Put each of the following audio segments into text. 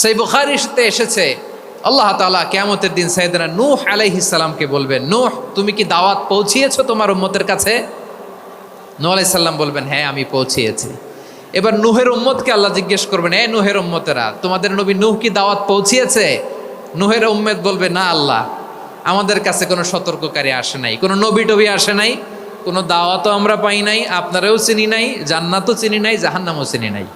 সেই বুখারিতে এসেছে। আল্লাহ তাআলা কেয়ামতের দিন সাইয়েদনা নূহ আলাইহিস সালামকে বলবেন, নূহ, তুমি কি দাওয়াত পৌঁছিয়েছ তোমার উম্মতের কাছে? নূহ আলাইহিস সালাম বলবেন হ্যাঁ আমি পৌঁছিয়েছি। এবার নুহের উম্মতকে আল্লাহ জিজ্ঞেস করবেন, এ নুহের উম্মতেরা, তোমাদের নবী নূহ কি দাওয়াত পৌঁছিয়েছে? নুহের উম্মেদ বলবে, না আল্লাহ, আমাদের কাছে কোনো সতর্ককারী আসে নাই, কোনো নবী টবি আসে নাই, কোনো দাওয়াতও আমরা পাই নাই, আপনারাও চিনি নাই, জান্নাতও চিনি নাই, জাহান্নামও চিনি নাই।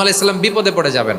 আলাইহিস সালাম বিপদে পড়ে যাবেন।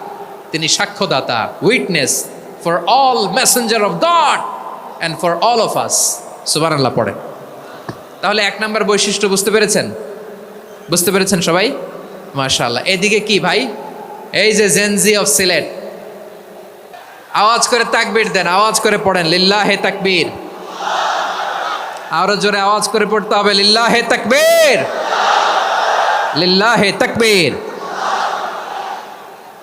তিনি সাক্ষ্যদাতা witness for all messenger of God and for all of us সুবান আল্লাহ পড়ে তাহলে এক নম্বর বৈশিষ্ট্য বুঝতে পেরেছেন? বুঝতে পেরেছেন সবাই? মাশাআল্লাহ। এদিকে কি ভাই? এই যে জেনজি অফ সিলেট আওয়াজ করে তাকবীর দেন, আওয়াজ করে পড়েন লিল্লা হে তাকবীর। আরও জোরে আওয়াজ করে পড়তে হবে, লিল্লাহে তাকবীর। লিল্লাহে তাকবীর।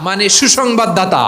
মানে সুসংবাদদাতা।